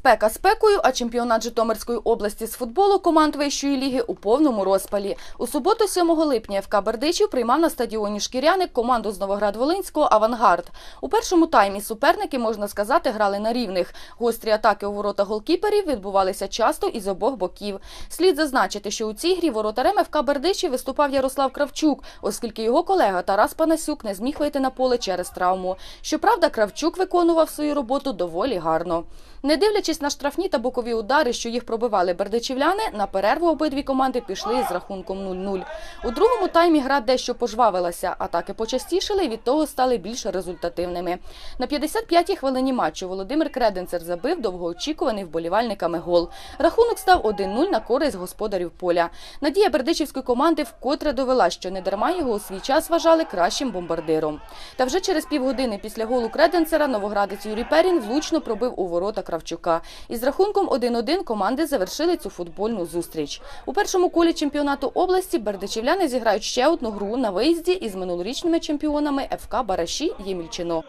Спека спекою, а чемпіонат Житомирської області з футболу команд вищої ліги у повному розпалі. У суботу, 7 липня, ФК Бердичів приймав на стадіоні Шкіряник команду з Новоград-Волинського «Авангард». У першому таймі суперники, можна сказати, грали на рівних. Гострі атаки у ворота голкіперів відбувалися часто із обох боків. Слід зазначити, що у цій грі воротарем ФК Бердичів виступав Ярослав Кравчук, оскільки його колега Тарас Панасюк не зміг вийти на поле через травму. Щоправда, Кравчук виконував свою роботу доволі гарно. Не дивлячись на штрафні та бокові удари, що їх пробивали бердичівляни, на перерву обидві команди пішли з рахунком 0-0. У другому таймі гра дещо пожвавилася, атаки почастішили і від того стали більш результативними. На 55-й хвилині матчу Володимир Креденцер забив довгоочікуваний вболівальниками гол. Rахунок став 1-0 на користь господарів поля. Надія бердичівської команди вкотре довела, що недарма його у свій час вважали кращим бомбардиром. Та вже через півгодини після голу Креденцера новоградець Юрій Перін влучно пробив у ворота Кравчука. Із рахунком 1-1 команди завершили цю футбольну зустріч. У першому колі чемпіонату області бердичівляни зіграють ще одну гру на виїзді із минулорічними чемпіонами ФК Бараші Ємільчино.